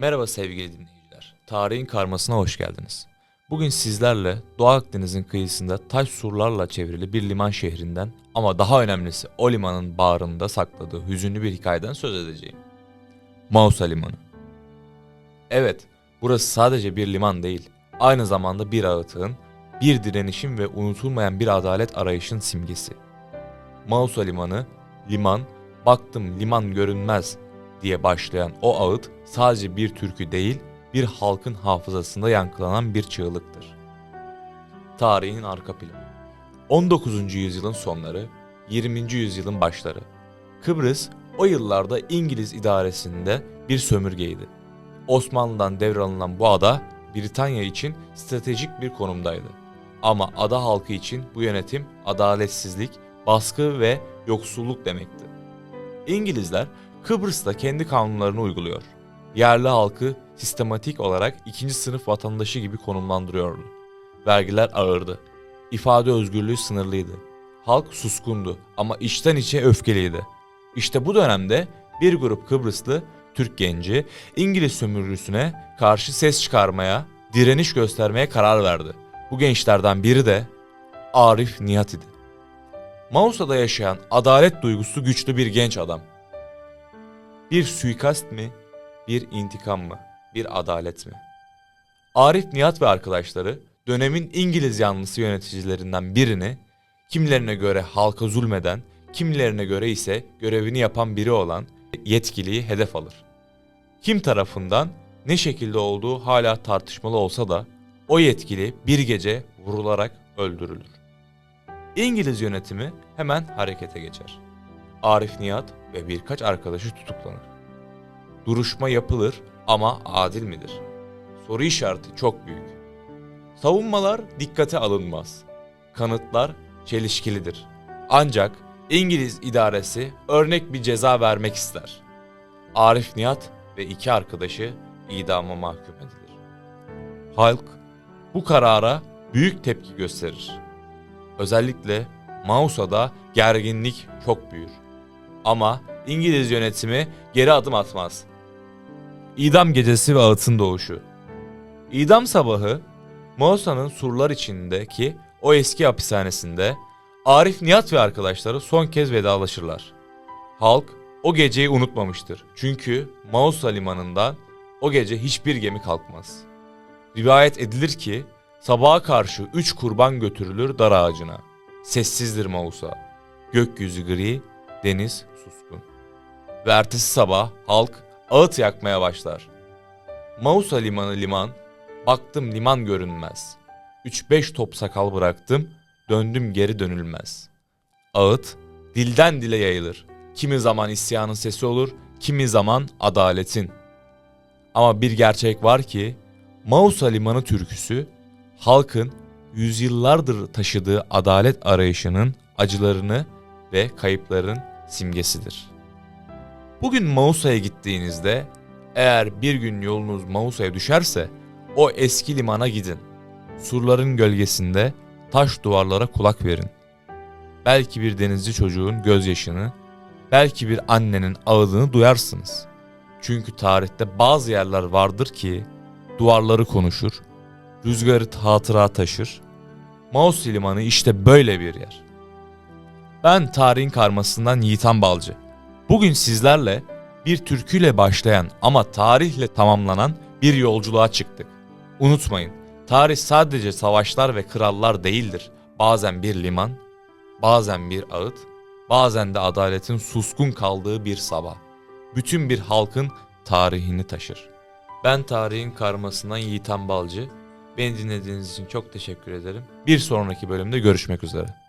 Merhaba sevgili dinleyiciler. Tarihin karmasına hoş geldiniz. Bugün sizlerle Doğu Akdeniz'in kıyısında taş surlarla çevrili bir liman şehrinden ama daha önemlisi o limanın bağrında sakladığı hüzünlü bir hikayeden söz edeceğim. Mausa Limanı. Evet, burası sadece bir liman değil, aynı zamanda bir ağıtığın, bir direnişin ve unutulmayan bir adalet arayışın simgesi. Mausa Limanı, liman, baktım liman görünmez diye başlayan o ağıt sadece bir türkü değil, bir halkın hafızasında yankılanan bir çığlıktır. Tarihin arka planı 19. yüzyılın sonları, 20. yüzyılın başları. Kıbrıs o yıllarda İngiliz idaresinde bir sömürgeydi. Osmanlı'dan devralınan bu ada Britanya için stratejik bir konumdaydı. Ama ada halkı için bu yönetim adaletsizlik, baskı ve yoksulluk demekti. İngilizler Kıbrıs'ta kendi kanunlarını uyguluyor. Yerli halkı sistematik olarak ikinci sınıf vatandaşı gibi konumlandırıyordu. Vergiler ağırdı. İfade özgürlüğü sınırlıydı. Halk suskundu ama içten içe öfkeliydi. İşte bu dönemde bir grup Kıbrıslı Türk genci İngiliz sömürüsüne karşı ses çıkarmaya, direniş göstermeye karar verdi. Bu gençlerden biri de Arif Nihat idi. Mausa'da yaşayan adalet duygusu güçlü bir genç adam. Bir suikast mi, bir intikam mı, bir adalet mi? Arif Nihat ve arkadaşları dönemin İngiliz yanlısı yöneticilerinden birini kimilerine göre halka zulmeden, kimilerine göre ise görevini yapan biri olan yetkiliyi hedef alır. Kim tarafından ne şekilde olduğu hala tartışmalı olsa da o yetkili bir gece vurularak öldürülür. İngiliz yönetimi hemen harekete geçer. Arif Nihat ve birkaç arkadaşı tutuklanır. Duruşma yapılır ama adil midir? Soru işareti çok büyük. Savunmalar dikkate alınmaz. Kanıtlar çelişkilidir. Ancak İngiliz idaresi örnek bir ceza vermek ister. Arif Nihat ve iki arkadaşı idama mahkum edilir. Halk bu karara büyük tepki gösterir. Özellikle Mausa'da gerginlik çok büyür. Ama İngiliz yönetimi geri adım atmaz. İdam gecesi ve ağıtın doğuşu. İdam sabahı Mausa'nın surlar içindeki o eski hapishanesinde Arif Nihat ve arkadaşları son kez vedalaşırlar. Halk o geceyi unutmamıştır. Çünkü Mausa limanından o gece hiçbir gemi kalkmaz. Rivayet edilir ki sabaha karşı üç kurban götürülür dar ağacına. Sessizdir Mausa. Gökyüzü gri, deniz suskun. Ve ertesi sabah halk ağıt yakmaya başlar. Mausa limanı liman, baktım liman görünmez. Üç beş top sakal bıraktım, döndüm geri dönülmez. Ağıt dilden dile yayılır. Kimi zaman isyanın sesi olur, kimi zaman adaletin. Ama bir gerçek var ki Mausa Limanı türküsü halkın yüzyıllardır taşıdığı adalet arayışının acılarını ve kayıpların simgesidir. Bugün Mausa'ya gittiğinizde eğer bir gün yolunuz Mausa'ya düşerse o eski limana gidin. Surların gölgesinde taş duvarlara kulak verin. Belki bir denizci çocuğun gözyaşını, belki bir annenin ağladığını duyarsınız. Çünkü tarihte bazı yerler vardır ki duvarları konuşur, rüzgarı hatıra taşır. Mausa Limanı işte böyle bir yer. Ben tarihin karmasından Yiğitan Balcı. Bugün sizlerle bir türküyle başlayan ama tarihle tamamlanan bir yolculuğa çıktık. Unutmayın, tarih sadece savaşlar ve krallar değildir. Bazen bir liman, bazen bir ağıt, bazen de adaletin suskun kaldığı bir sabah. Bütün bir halkın tarihini taşır. Ben tarihin karmasından Yiğitan Balcı. Beni dinlediğiniz için çok teşekkür ederim. Bir sonraki bölümde görüşmek üzere.